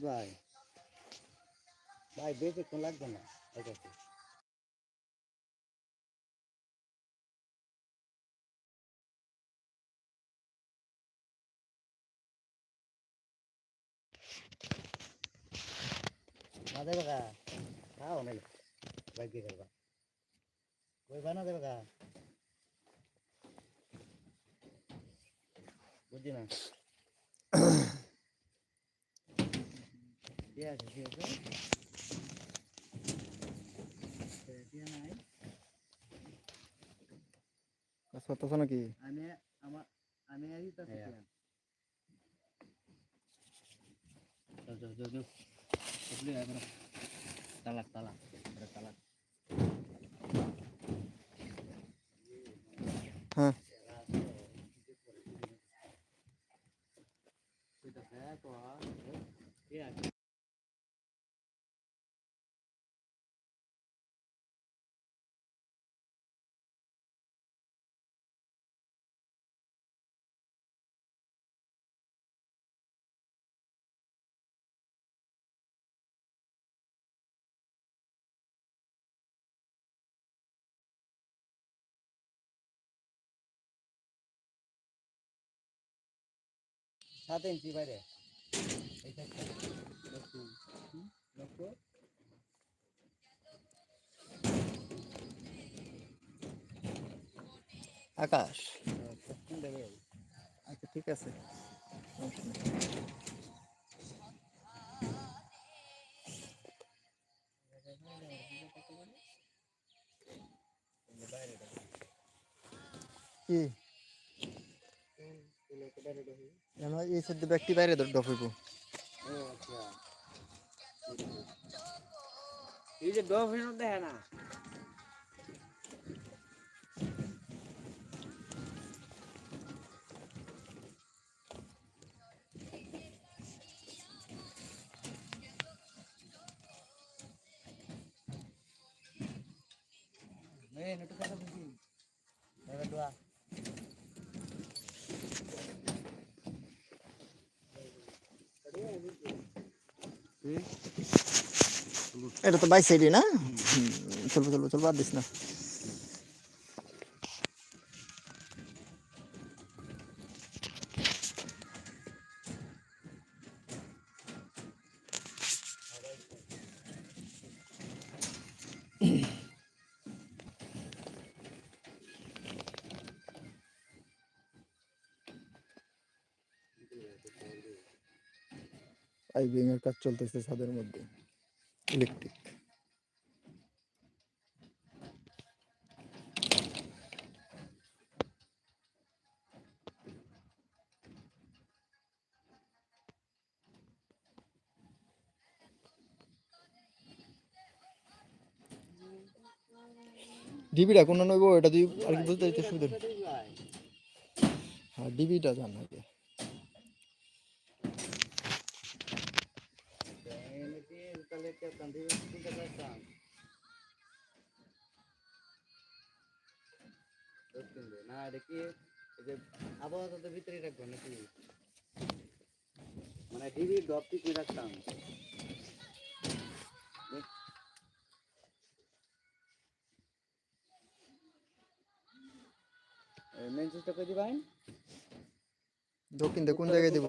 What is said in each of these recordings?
ভাই ভাই বেশিক্ষণ লাগবে না ঠিক আছে না দেবে কা খাও নাই ভাই কি করবা কই বানা দেবে কা বুঝছি না ঠিক আছে ঠিক আছে দিয়া নাই কাজ করতেছ নাকি আমি আমার আমি আই তো চল চল চল চল উপরে আয় বড় তালাক তালাক বড় তালাক সাত ইঞ্চি বাইরে। আকাশ। আচ্ছা ঠিক আছে। কি? এই সাইড ব্যক্তি বাইরে ডফিব ও আচ্ছা। এই যে ডফিন দেখে না। এটা তো বাই সাইডে না? চলবো চলবো চলবো আর দিস না। পাইপিং এর কাজ চলতেছে ছাদের মধ্যে। ইলেকট্রিক ডিবিটা কোন নইব এটা তুই আর কি দিতে সুবিধা হ্যাঁ ডিবিটা জান। আগে না যে আবহাওয়া তো ভিতরে রাখব নাকি মানে ডিবি ডপ ঠিক রাখতাম মেন সুইচটা দক্ষিণ কোন জায়গায় দেবো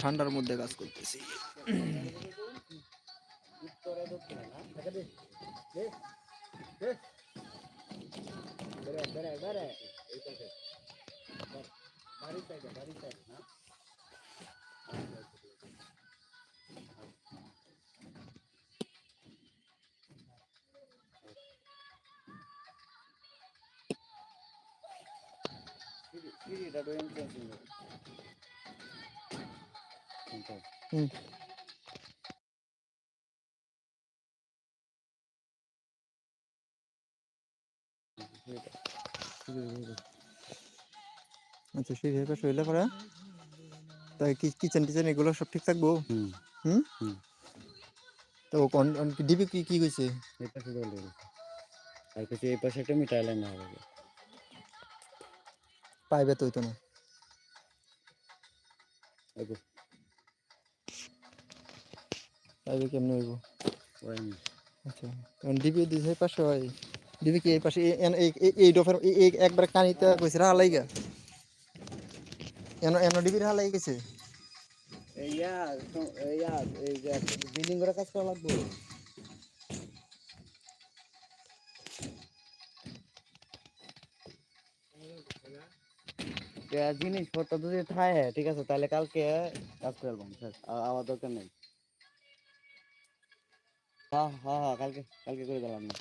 ঠান্ডার মধ্যে কাজ করতেছি উত্তরে দক্ষিণে না দেখা দে দে দে বেরে বেরে বেরে এই পাশে বাড়ি সাইডে বাড়ি সাইড না হুম। আচ্ছা সেই ভেবে শরীরে পরে তাই কিচেন টিচেন এগুলো সব ঠিক থাকব? হুম। তো কোন ডিবি কি কি কইছে? পাশে আর কিছু এই পাশে একটা মিটার লাইন হবে। পাইবে তো হইতো না। ওগো পাইবে কেমনে হইব। আচ্ছা কারণ ডিবি দিছে এই পাশে হয়। ডিবি কি এই পাশে? এই- ডফের একবার কানিতে কইছে হালাই গা এন এন ডিবির হালাই গেছে এই ইয়া এই ইয়া এই যে বিল্ডিং করে কাজ করা লাগবে। জিনিসপত্র যদি থাকে ঠিক আছে তাহলে কালকে কাজ করে আলবাম স্যার। আমার দরকার নেই। হ্যাঁ হ্যাঁ হ্যাঁ কালকে কালকে করে দিলাম। না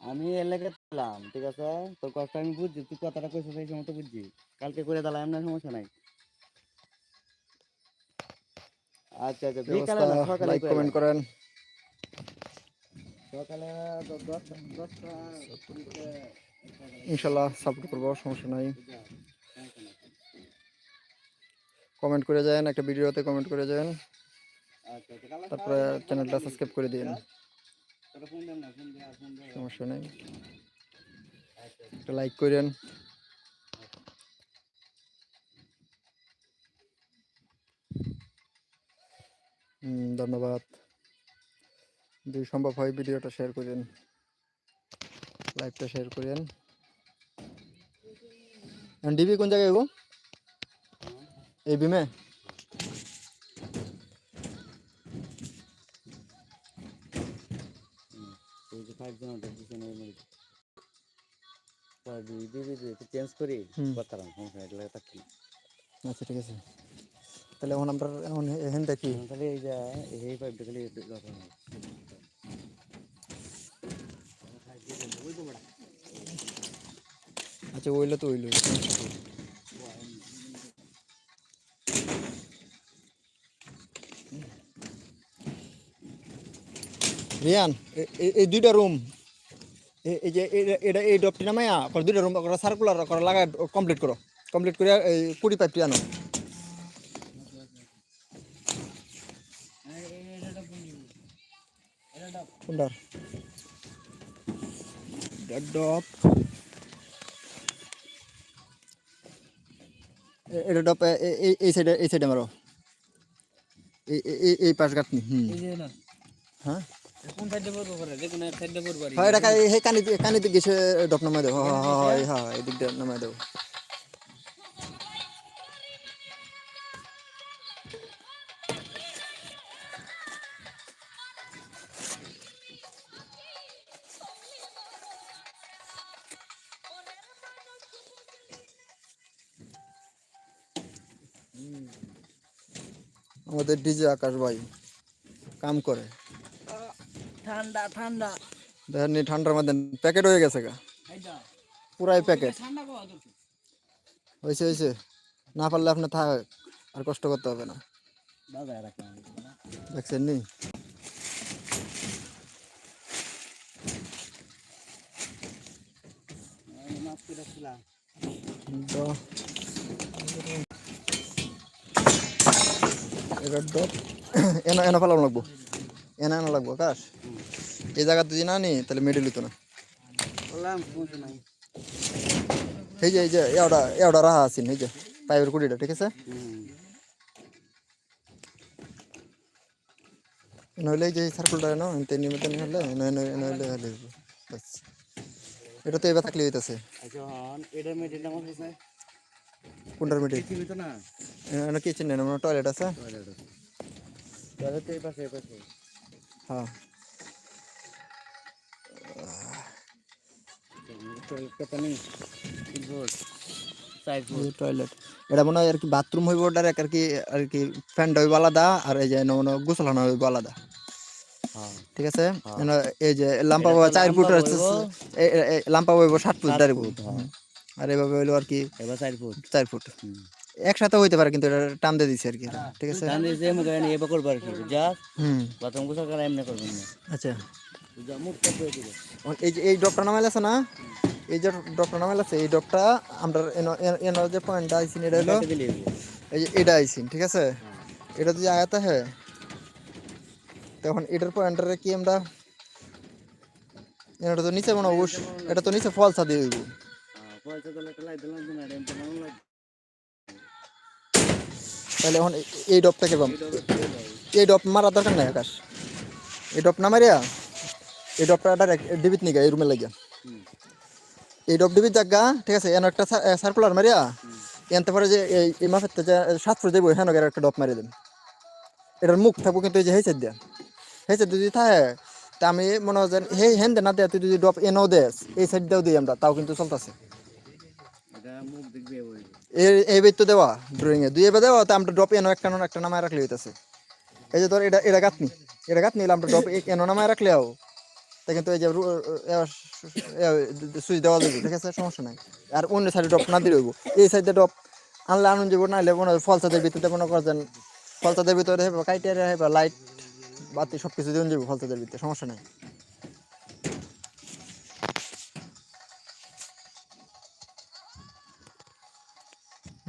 আমি এলাকা পেলাম ঠিক আছে? তোর কথা আমি বুঝছি তুই কথাটা কইছিস সেই সময় তো বুঝছি। কালকে করে দিলাম না সমস্যা নাই। আচ্ছা আচ্ছা বিকালে সকালে কমেন্ট করেন। সকালে দশটা দশটা ইনশাল্লাহ সাপোর্ট করব, সমস্যা নাই। কমেন্ট করে যান, একটা ভিডিওতে কমেন্ট করে যান। তারপরে চ্যানেলটা সাবস্ক্রাইব করে দিন। সমস্যা নেই। একটা লাইক করেন। ধন্যবাদ। যদি সম্ভব হয়, ভিডিওটা শেয়ার করেন। লাইভটা শেয়ার করেন। ডিবি কোন জায়গায় গো? এই বিমে থাকি আচ্ছা ঠিক আছে। তাহলে এখন আমরা এখন এখান তাহলে এই যে, এই পাইপটা খালি দরকার নেই আচ্ছা ওইলে তো ওইলো রিয়ান এই দুইটা রুম এই যে এটা, এই ডপটি নামাইয়া দুইটা রুম করে সার্কুলার করে লাগা কমপ্লিট করো। কমপ্লিট করে এই কুড়ি পাইপটি আনো। কোনটার ডপ এটা ডপ এ- এ- এই- এই সাইডে এই সাইডে মারো। এই এই- এই পাশ গাঁথনি হুম। হ্যাঁ? কোন সাইডে পড়ব করে দেখুন সাইডে পড়ব হ্যাঁ এটা কানে কানি দিকে গেছে ডপ নামাই দাও হ্যাঁ হ্যাঁ হ্যাঁ হ্যাঁ এই দিক দিয়ে নামাই দাও আমাদের ডিজে আকাশ ভাই কাম করে। ঠান্ডা ঠান্ডা। দেখেন ঠান্ডার মধ্যে প্যাকেট হয়ে গেছে গা। পুরাই প্যাকেট। হয়েছে হয়েছে না পারলে আপনি থাক আর কষ্ট করতে হবে না। দেখছেন নি? মাছ তো ডট এনা এনা ফেলাম লাগবো। এনা এনা লাগবো আকাশ এই জায়গা যদি না নি তাহলে মেডেল হইতো না। এই যে এই যে এওটা এওটা রাহা আছেন এই যে পাইপের কুড়িটা ঠিক আছে? নইলে এই যে সার্কুলটা না এনতে নিমিতে হলে নয় নইলে হলে। বাস এটা তো এবার থাকলে হইতাছে। আচ্ছা হন এটা আমার কোনটার মিটে না? এখানে কিচেন নেই আমার টয়লেট আছে? টয়লেট এই পাশে এই পাশে। হ্যাঁ। টয়লেট এটা মনে হয় আর কি বাথরুম হইব ওটার এক আর কি আর কি ফ্যানটা হইব আলাদা আর এই যে নন গোসলানো হইব আলাদা। হ্যাঁ। ঠিক আছে? হ্যাঁ। এই যে লাম্পা এটা বাবা চার ফুট। লাম্পা হইব। সাত ফুট দাঁড়িয়ে। আর এভাবে হইল আর কি চার ফুট। চার ফুট। একসাথে হইতে পারে কিন্তু এটা টান দিয়ে দিছে আর কি ঠিক আছে? ধান দিয়ে মতো এনে এবার করবার কি যা হুম। প্রথম গোসল করা এমনি করবেন না। আচ্ছা। এই যে এই ড্রপটা নামাইল আছে না? এই যে ড্রপটা নামাইল আছে এই ড্রপটা আমরা এনো এনো- এনো যে পয়েন্টটা আইসিন এটা হলো এই যে এটা আইসিন ঠিক আছে? এটা যদি আয়াতে হ্যাঁ তখন এটার পয়েন্টারে কি আমরা এটা তো নিচে মনে হয় উস- এটা তো নিচে ফলসা দিয়ে দিব পয়সা দিলে একটা লাইট দিলাম মনে তাহলে এখন এই- ডপটাকে বাম। এই ডপ মারা দরকার নাই আকাশ। এই ডপ না মারিয়া, এই ডপটা ডাইরেক্ট ডিবিট নিগা এই রুমে লাগিয়া। এই ডপ ডিবিট জাগা ঠিক আছে, এন একটা সার্কুলার মারিয়া, এনতে পারে যে এই মাফের যে সাত ফুট যাব হ্যাঁ একটা ডপ মারি দেন এটার মুখ থাকব কিন্তু এই যে হেসে দিয়া। হেসে যদি থাকে, তা আমি মনে হয় হে হেন দে না দেয়া তুই যদি ডপ এনেও দেস এই সাইড দিয়েও দিই আমরা, তাও কিন্তু চলতেছে। ওই এই বেদ তো দেওয়া ড্রয়িং এ। দুই এবার দেওয়া, তা আমরা ড্রপ এনো একটা না একটা নামায় রাখলে হইতাছে। এই যে তোর এটা এটা গাতনি এটা গাতনি আমরা ড্রপ এনো নামায় রাখলেও তা কিন্তু এই যে সুইচ দেওয়া যাবে ঠিক আছে? সমস্যা নাই। আর অন্য সাইডে ড্রপ না দিলে হইব। এই সাইডে ড্রপ আনলে আনুন যাব নাইলে মনে হয় ফলসাদের ভিতরে মনে করছেন ফলসাদের ভিতরে হেবা কাইটারে হেবা লাইট বাতি সব কিছু দিয়ে যাব ফলসাদের ভিতরে, সমস্যা নাই।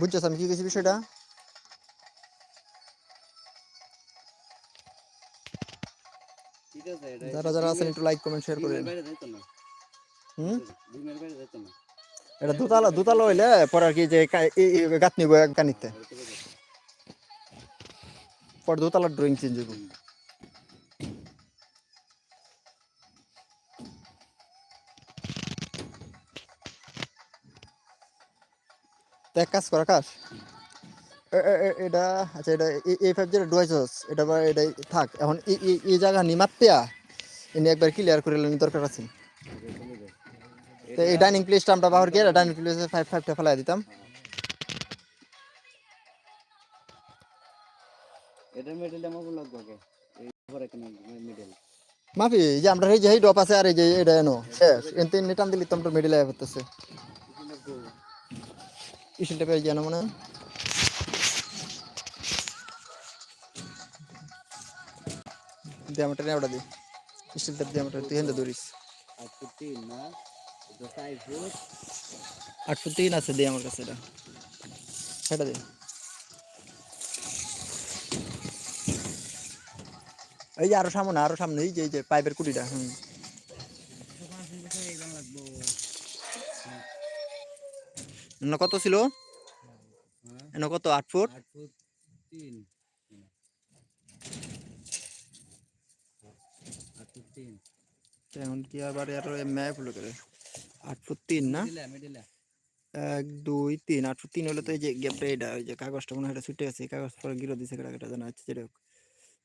বুঝছ আমি কি গেছি বিষয়টা? যারা যারা আছেন একটু লাইক কমেন্ট শেয়ার করে ডিমের বাইরে যাইতো না। হুম? ডিমের বাইরে যাইতো না। এটা দুতলা দুতলা হইলে পরে আর কি যে গাঁথনি কানিতে। পরে দুতলার ড্রয়িং চেঞ্জ হইব। তো এক কাজ কর আকাশ এ- এ- এ- এটা আচ্ছা এটা এই ফাইভ যেটা ডুয়াইছস এটা বা এটা থাক। এখন এই জায়গা নিমাপ্পিয়া এনে একবার ক্লিয়ার করে নিলে দরকার আছে। তো এই ডাইনিং প্লেসটা আমরা বাহর গিয়ে ডাইনিং প্লেসে ফাইভ ফাইভটা ফেলাই দিতাম। এটা মিডল আমার লাগবে আগে। এই উপরে কেন মিডল মাফি যে আমরা এই যে ডপ আছে আর এই যে এটা এনো। শেষ। এনতে নিটাম দিলি তো আমরা মিডিলে হতেছে ইসিলটা পেয়ে জানো মানে diameter nya udah di isil ter diameter itu hendak duris foot না এটা চার ফুট আট ফুট তিন আছে দিয়ে আমার কাছে এটা। সেটা দে এই যে আরও সামনে আরও সামনে এই যে, পাইপের কুটিটা, হুম। এনে কত ছিল? এনে কত, আট ফুট? এখন কি আবার আরও ম্যাপ হলো করে? আট ফুট তিন না? এক, দুই, তিন। আট ফুট তিন হলে তো এই যে গ্যাপটা এটা ওই যে কাগজটা মনে হয় এটা ছুটে গেছে কাগজ পরে গিরো দিছে কেটা কেটা জানা আছে যেটা।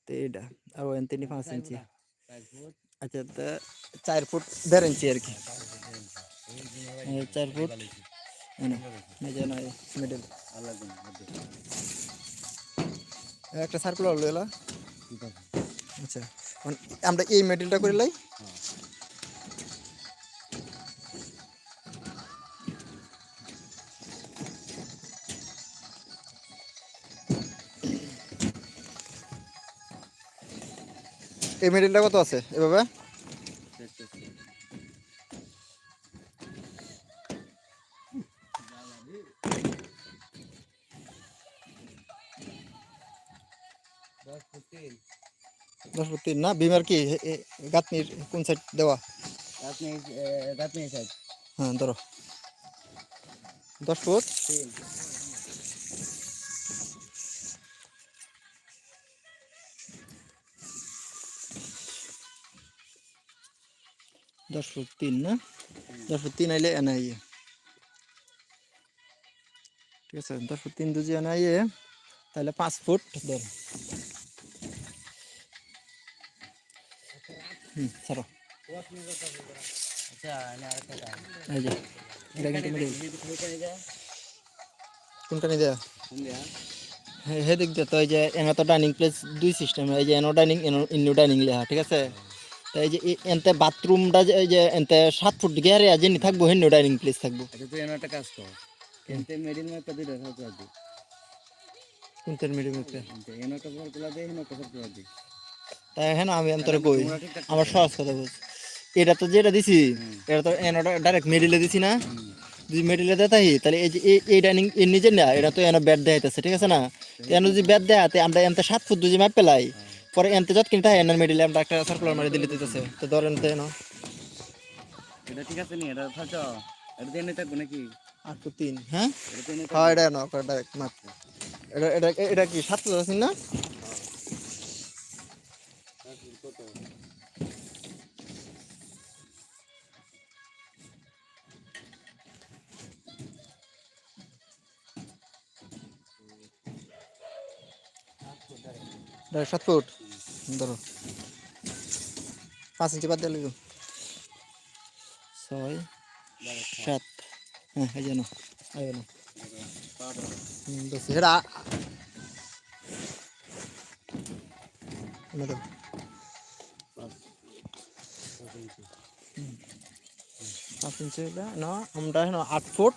তো এইটা আর ওই তিন পাঁচ ইঞ্চি। আচ্ছা তা চার ফুট দেড় ইঞ্চি আর কি। চার ফুট। একটা সার্কুলার হলো, এলা। আচ্ছা আমরা এই মেডেলটা করে লাই। এই মেটেরিয়ালটা কত আছে, এভাবে? দশ ফুট তিন না বিমার কি এ- এ- গাঁথনির কোন সাইড দেওয়া আপনি আপনি সাইড হ্যাঁ ধরো দশ ফুট তিন দশ ফুট তিন না দশ ফুট তিন আইলে এনে আইয়ে ঠিক আছে দশ ফুট তিন দুজি এনে আইয়ে তাহলে পাঁচ ফুট ধর হুম ছাড়ো আচ্ছা না আরেকটা দাও এই যে এটা কিন্তু মিডিল যদি কোথায় যায় কোনটা নিয়ে দেয়া হে হে দিক তো এই যে এনে তো ডাইনিং প্লেস দুই সিস্টেম। এই যে এনো ডাইনিং এনো ইন্নু ডাইনিং লেখা ঠিক আছে? তো এই যে এনতে বাথরুমটা যে এই যে এনতে সাত ফুট গেরে যেনি থাকব হেন ডাইনিং প্লেস থাকব। আচ্ছা তুই এনে একটা কাজ কর। এনতে মিডিল মাপটা দুইটা সার্কুলার দি কোনটার মিডিয়াম একটা এনতে এনে একটা সার্কুলার দে এনে একটা সার্কুলার দি। তাই হ্যাঁ আমি অন্তরে কই? আমার সহজ কথা বল এটা তো যেটা দিছি এটা তো এনটা ডাইরেক্ট মিডিলে দিছি না। যদি মিডিলে দেয় তাই তাহলে এই যে এই- ডাইনিং এর নিচে না এটা তো এনে বেড দেখাইতেছে ঠিক আছে না? এনে যদি বেড দেয় আমরা এনতে সাত ফুট যদি ম্যাপ পেলাই। পরে এনতে যত কিনতে হয় এনার মিডিলে আমরা একটা সার্কুলার মারি দিলে দিতেছে। তো ধরেন তো এনো এটা ঠিক আছে নি? এটা থাচ এটা দিয়ে থাকব নাকি? আট ফুট তিন হ্যাঁ? হ্যাঁ এটা এনো ডাইরেক্ট মাপ এটা এটা এটা কি সাত ফুট আছে না? ডাইরেক্ট সাত ফুট। ধরো। পাঁচ ইঞ্চি বাদ দিয়ে ছয়, সাত। হ্যাঁ এই যেন আট ফুট।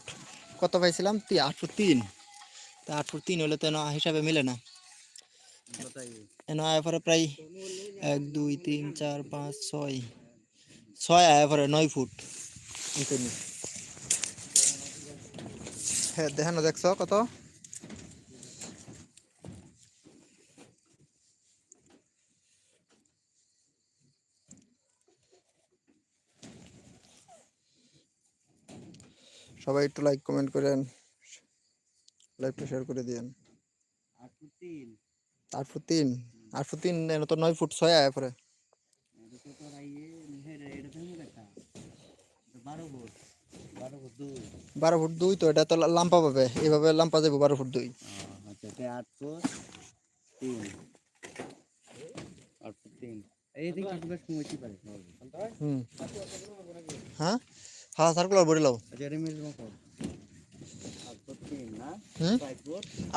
কত পাইছিলাম? আট ফুট তিন। তা আট ফুট তিন হলে তো হিসাবে মিলে না। আয় পরে প্রায় এক দুই তিন চার পাঁচ ছয়। ছয় আয় পরে নয় ফুট। হ্যাঁ দেখেন দেখছ কত? সবাই একটু লাইক কমেন্ট করেন। লাইভটা শেয়ার করে দিয়েন। আট ফুট তিন। আট ফুট তিন। আট ফুট তিন তো নয় ফুট ছয় আয় পরে। বারো ফুট দুই। তো এটা তো লাম্পা পাবে। এইভাবে লাম্পা যাব বারো ফুট দুই। আচ্ছা হ্যাঁ? হ্যাঁ সার্কুলার বড়ি লাও।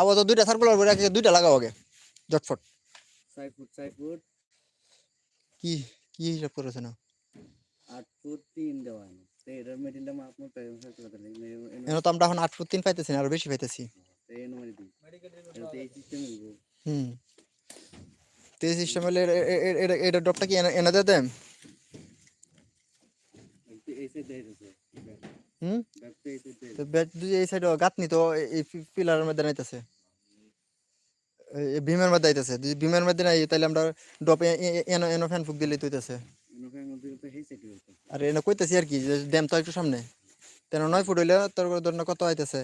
আবার তো দুইটা সার্কুলার বড়ি আগে দুইটা লাগাও আগে। জটফট। ছয় ফুট। কি কি হিসাব করেছে না? আট ফুট তিন দেওয়া তো এটার মেডিলটা মাপ মতো এনে তো আমরা এখন আট ফুট তিন পাইতেছি না আরও বেশি পাইতেছি। এই অনুমানি দিই। এটা এই সিস্টেম হুম। তো এই সিস্টেম হলে এটা এটা ডপটা কি এনে- দেন দেয় তো হুম? তো ব্যাট দুই এই সাইড গাতনি তো এই- এই পিলারের মধ্যে নাইতেছে। ভীমের মধ্যে আইতেছে। যদি ভীমের মধ্যে নাই তাহলে আমরা ডপ এনো এনো ফ্যান ফুক দিলেই তৈতেছে ইনোফের মধ্যে তো এই সাইড হইতো আর এনে কইতেছি আর কি ড্যাম তো একটু সামনে। তেন নয় ফুট হইলে তোর ধর কত আইতেছে?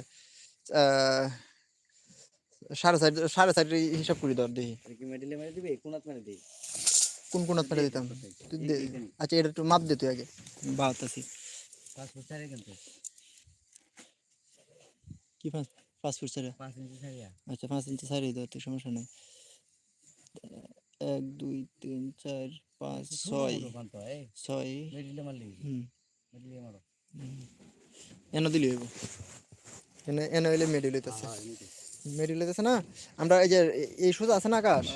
সাড়ে চার সাড়ে চার হিসাব করি ধর দেখি। মারি মারি কোন কোন ফেলে দিতাম? আচ্ছা এটা একটু মাপ দে তুই আগে। ফুট কি পাঁচ পাঁচ ফুট ছাড়িয়া? আচ্ছা পাঁচ ইঞ্চি সারিয়ে দাও তুই সমস্যা নেই। এক দুই তিন চার পাঁচ ছয় তো ছয় হুম। মেডিলে এনে দিলি হইব। এনে এনে হইলে মেডি লইতেছে হ্যাঁ এমনি মেডি লইতেছে না? আমরা এই যে এই সোজা আছে না আকাশ?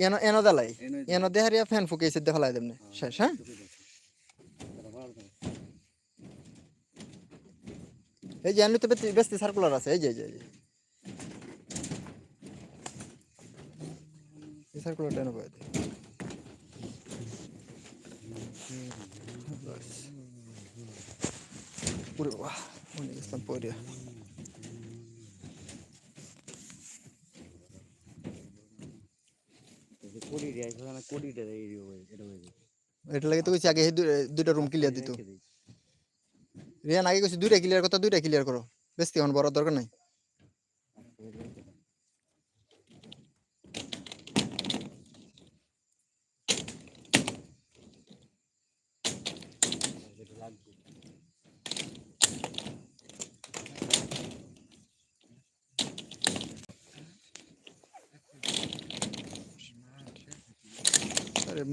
এনো এনো দেলাই। এনো দেহারিয়া ফ্যান ফুকে এসে দেখালাই দেমনে। শেষ হ্যাঁ? এই যে এমনি তো বেশি- বেশি সার্কুলার আছে এই যে এই যে এই সার্কুলারটা এনে গেছিলাম পরে রে এখানে কোডি রে এই এটা হয়ে যাবে এটা লাগে তো আগে দুইটা রুম ক্লিয়ার দিত। রিয়ান আগে কইছি দুইটা ক্লিয়ার কথা দুইটা ক্লিয়ার করো। বেশি এখন বড় দরকার নাই।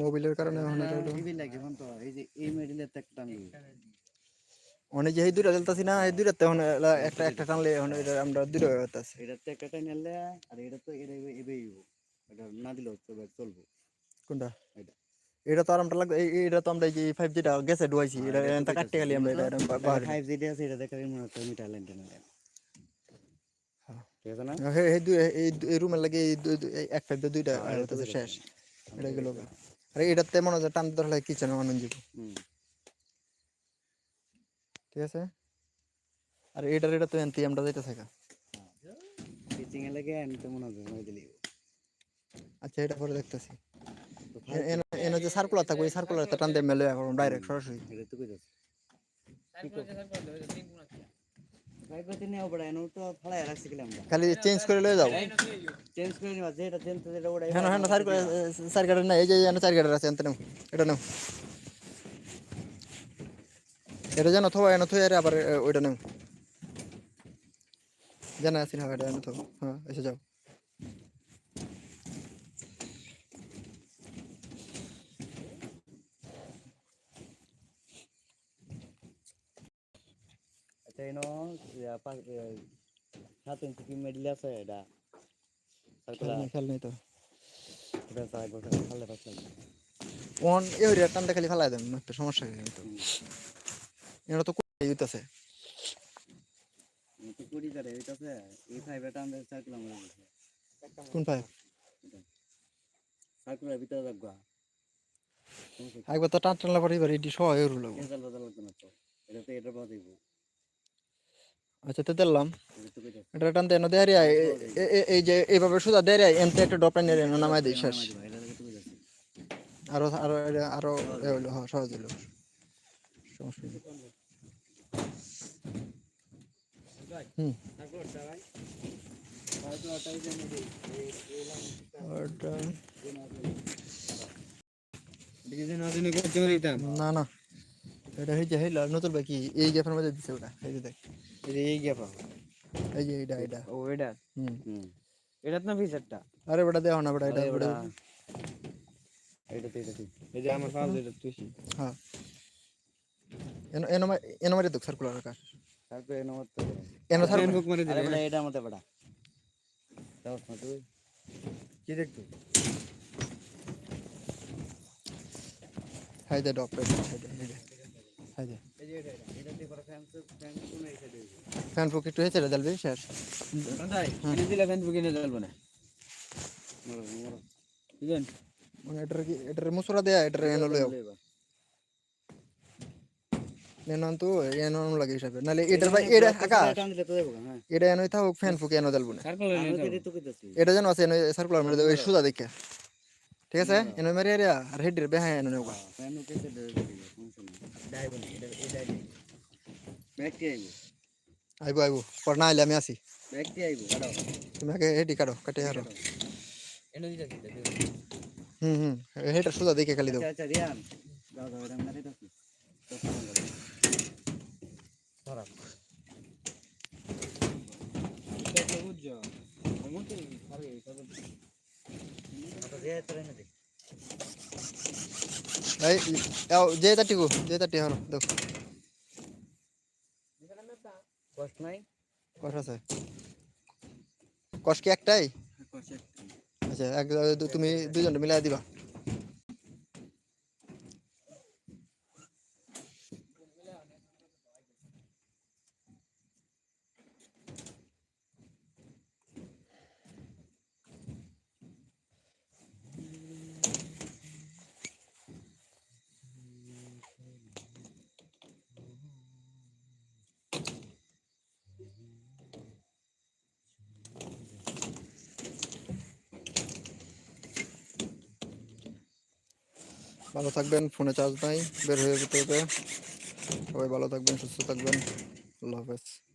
মোবাইলের কারণে টিভি লাগে তো এই যে একটা অনেক যে এই দুইটা জ্বলতাছি না এই দুইটাতে এখন একটা একটা টানলে এখন এটা আমরা দুইটা হইতাছে এটা তো একটা আর এটা তো এটা এবে এটা না দিলেও চলবে চলবে। কোনটা? এটা। এটা তো আর আমরা লাগবে এটা তো আমরা এই ফাইভ জিটা গেছে ডুয়াইছি এটা এটা কাটতে গেলি আমরা এটা। ফাইভ জিডি আছে এটা দেখে মনে হচ্ছে মিটার লাইন টেনে হ্যাঁ। ঠিক আছে না? হে দুই এই এই রুমের লাগে এই দুইটা শেষ। এটা গেল আর এটাতে মনে হয় টান ধরলে কিচেনে মানুষ যাব হুম। ঠিক আছে? আর এটার এটা তো এনতি আমরা যাইতে থাকা। পিচিং এ লাগে আমি তো মনে হয় মই দিলি। আচ্ছা এটা পরে দেখতেছি। এনে যে সার্কুলার থাকবে এই সার্কুলার টান দিয়ে মেলে এখন ডাইরেক্ট সরাসরি। এটা তো কই যাচ্ছে সার্কুলার সার্কুলার ওই তিন গুণ আছে। ফাইভ করতে নেও তো ফলায় রাখছি খালি চেঞ্জ করে লয়ে যাও। চেঞ্জ করে নিবা যেটা চেঞ্জ যেটা ওড়াই হ্যাঁ। হ্যাঁ সার্কুলার চার না এই যে এনে চার গাড়ি আছে এটা নাও। এটা যেন থো এনে থো আরে আবার ওইটা নাও। জানা আছে না এটা এনে থো হ্যাঁ এসে যাও। আচ্ছা এনো সাত ইঞ্চি কি মেডেল আছে এটা? নেই তো। ওয়ান টানটা খালি ফেলাই দেন একটা সমস্যা হয়ে তো এটা তো হইতাছে। কুড়ি করে এইটাছে এই ফাইভ এটা আমরা আমরা কোন পাইপ সার্কুলার ভিতরে রাখবা। একবার তো টান টানলা পরে এবার এটি সহ এরু লাগবো কেজাল বদল লাগবে এটা তো এটা বাদ দিব আচ্ছা তো দিলাম। এটা এই যে এইভাবে সুদা দেরিয়া এনতে একটা এনে নামাই দিই শেষ। আরও আরও আরও সহজ হইল। সমস্যা নেই। হুম। না না এটা হইছে হইল নতুন বাকি এই গ্যাপের মধ্যে দিছে ওটা এই যে দেখ। এই গ্যাপ এই যে এইটা এইটা। ও এটা হুম। হুম। এটা তো না ফিচারটা? আরে বেটা দেও না বেটা এটা এটা এটা তো এটা এই যে আমার ফাল এটা তুই হ্যাঁ। এনো এনো এনো মারি দুঃখ সার্কুলার আকাশ তারপরে এনো এনো বুক মারি দিলে এটা মতে বড় দাও তুই। কি হাই দে ডপ হাই দে হাই দে। ফ্যান ফুক একটু হয়েছে জ্বালবি শেষ এনে দিলে ফ্যান বুকে নিয়ে জ্বলবে না। মানে এটার কি এটার মুসুরা দেয়া এটার এনো লইও লেবা এনো তো এনো লাগে হিসাবে নালে এটার ভাই এটা আকাশ টান দিলে তো দেবো হ্যাঁ এটা এনোই থাকুক ফ্যান ফুক এনো জ্বালবো না সার্কুলার আমি নিয়ে তো তো কই যাচ্ছি এটা যেন আছে এনো সার্কুলার মেরে ওই সুদা দেখে ঠিক আছে এনো মারি আরে আর হেডের বেহায় এনো নেওয়া ফ্যান ওকে তে দে ডাইব না এটা এটা ডাইব ব্যক্তি আইবো আইবো আইবো পর না আইলে আমি আসি ব্যক্তি আইবো কাটো তুমি আগে হেডি কাটো কাটে হারো এনে দিতে হুম হুম হেডের সুদা দেখে খালি দাও আচ্ছা আচ্ছা রিয়ান দাও দাও এটা মারি দাও তো ফোন করো ধরা এটা বুঝছ এমন কি আরে এটা তো যে তোরে না দেখ এই আও যে তাটি গো যে তাটি হারো দাও কষ্ট নাই কষ আছে কষ কি একটাই কষ্ট আচ্ছা এক তুমি দুজন মিলাই দিবা থাকবেন, ফোনে চার্জ নাই, বের হয়ে যেতে হবে। সবাই ভালো থাকবেন, সুস্থ থাকবেন। আল্লাহ হাফেজ।